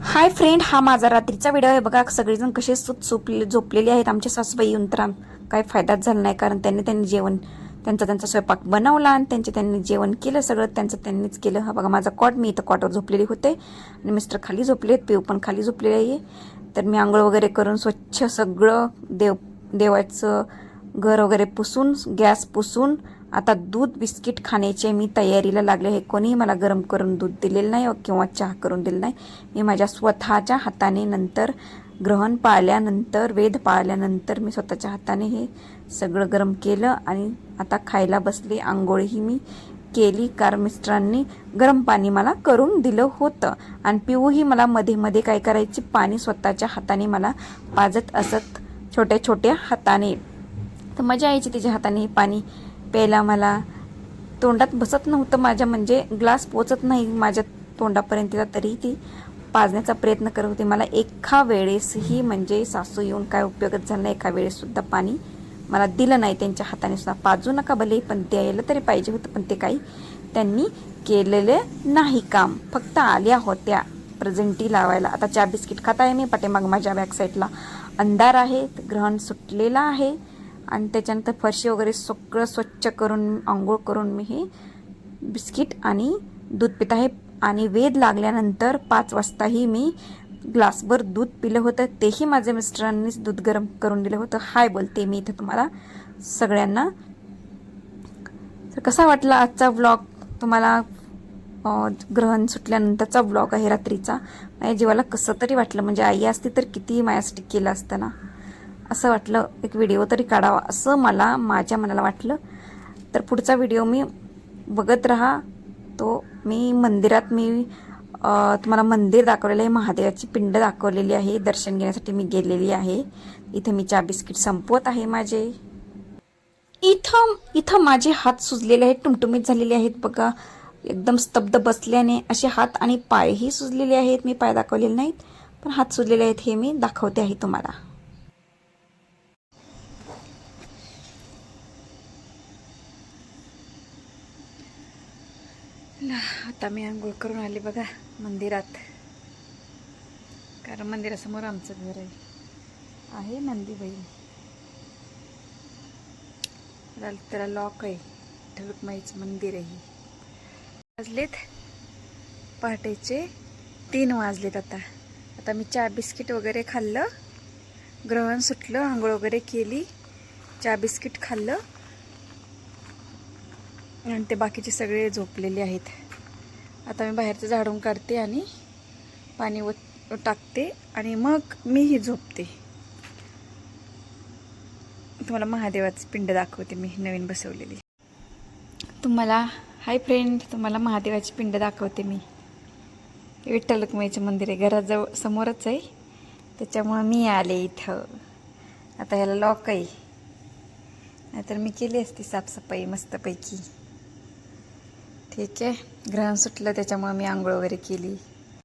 Hi friend हा माझा रात्रीचा व्हिडिओ आहे. बघा सगळेजण कसे सुत झोपले झोपलेले आहेत. आमच्या सासूबाई येऊन तर काही फायदाच झाला नाही कारण त्यांनी त्यांनी जेवण त्यांचा त्यांचा स्वयंपाक बनवला आणि त्यांचे त्यांनी जेवण केलं सगळं. त्यांचं त्यांनीच केलं. हा बघा माझा कॉट मी इथं कॉटवर झोपलेली होते. आणि मिस्टर खाली झोपले आहेत. पिऊ पण खाली झोपलेले आहे. तर मी आंघोळ वगैरे करून स्वच्छ सगळं देव देवाचं घर वगैरे पुसून गॅस पुसून आता दूध बिस्किट खाण्याचे मी तयारीला लागले हे कोणीही मला गरम करून दूध दिलेलं नाही किंवा चहा करून दिलं नाही. मी माझ्या स्वतःच्या हाताने नंतर ग्रहण पाळल्यानंतर वेद पाळल्यानंतर मी स्वतःच्या हाताने हे सगळं गरम केलं आणि आता खायला बसले. आंघोळीही मी केली. कारण मिस्टरांनी गरम पाणी मला करून दिलं होतं. आणि पिऊही मला मध्ये मध्ये काय करायची? पाणी स्वतःच्या हाताने मला पाजत असत. छोट्या छोट्या हाताने. तर मजा यायची तिच्या हाताने पाणी प्यायला मला. तोंडात बसत नव्हतं माझ्या म्हणजे ग्लास पोचत नाही माझ्या तोंडापर्यंत तरी ती पाजण्याचा प्रयत्न करत होती. मला एका वेळेसही म्हणजे सासू येऊन काय उपयोगच झाला नाही एका वेळेससुद्धा पाणी मला दिलं नाही. त्यांच्या हाताने सुद्धा पाजू नका भले पण द्यायला तरी पाहिजे होतं पण ते काही त्यांनी केलेले नाही काम. फक्त आल्या होत्या प्रेझेंटी लावायला. आता चहा बिस्किट खात आहे मी पाठीमाग माझ्या बॅक साईडला अंधार आहे ग्रहण सुटलेलं आहे. आणि त्याच्यानंतर फरशी वगैरे सगळं स्वच्छ करून आंघोळ करून मी हे बिस्किट आणि दूध पित आहे. आणि वेध लागल्यानंतर पाच वाजताही मी ग्लासभर दूध पिलं होतं. तेही माझ्या मिस्टरांनीच दूध गरम करून दिलं होतं. हाय बोलते मी इथं तुम्हाला सगळ्यांना. तर कसा वाटला आजचा व्लॉग तुम्हाला ग्रहण सुटल्यानंतरचा व्लॉग आहे रात्रीचा. माझ्या जीवाला कसं तरी वाटलं. म्हणजे आई असती तर किती माझ्यासाठी केलं असतं ना? असं वाटलं एक व्हिडिओ तरी काढावा असं मला माझ्या मनाला वाटलं. तर पुढचा व्हिडिओ मी बघत राहा. तो मी मंदिरात मी तुम्हाला मंदिर दाखवलेलं आहे महादेवाची पिंड दाखवलेली आहे दर्शन घेण्यासाठी मी गेलेली आहे. इथे मी चहा बिस्किट संपवत आहे माझे. इथं इथं माझे हात सुजलेले आहेत टुमटुमीत झालेले आहेत बघा. एकदम स्तब्ध बसल्याने असे हात आणि पायही सुजलेले आहेत मी पाय दाखवलेले नाहीत पण हात सुजलेले आहेत हे मी दाखवते आहे तुम्हाला. आता मी आंघोळ करून आले बघा मंदिरात. कारण मंदिरासमोर आमचं घर आहे. आहे नंदीबाई त्याला त्याला लॉक आहे. ठळकमाईचं मंदिर आहे वाजलेत पहाटेचे तीन वाजलेत आता. आता मी चहा बिस्किट वगैरे खाल्लं. ग्रहण सुटलं आंघोळ वगैरे केली. चहा बिस्किट खाल्लं. आणि ते बाकीचे सगळे झोपलेले आहेत. आता मी बाहेरचं झाडून काढते आणि पाणी व टाकते आणि मग मीही झोपते. तुम्हाला महादेवाचं पिंड दाखवते मी नवीन बसवलेली. तुम्हाला हाय फ्रेंड तुम्हाला महादेवाची पिंड दाखवते मी. विठ्ठल रुक्माईचं मंदिर आहे घराजवळ समोरच आहे. त्याच्यामुळं मी आले इथं. आता ह्याला लॉक आहे. नाहीतर मी केली असती साफसफाई मस्तपैकी. ठीक आहे. ग्रहण सुटलं त्याच्यामुळं मी आंघोळ वगैरे केली.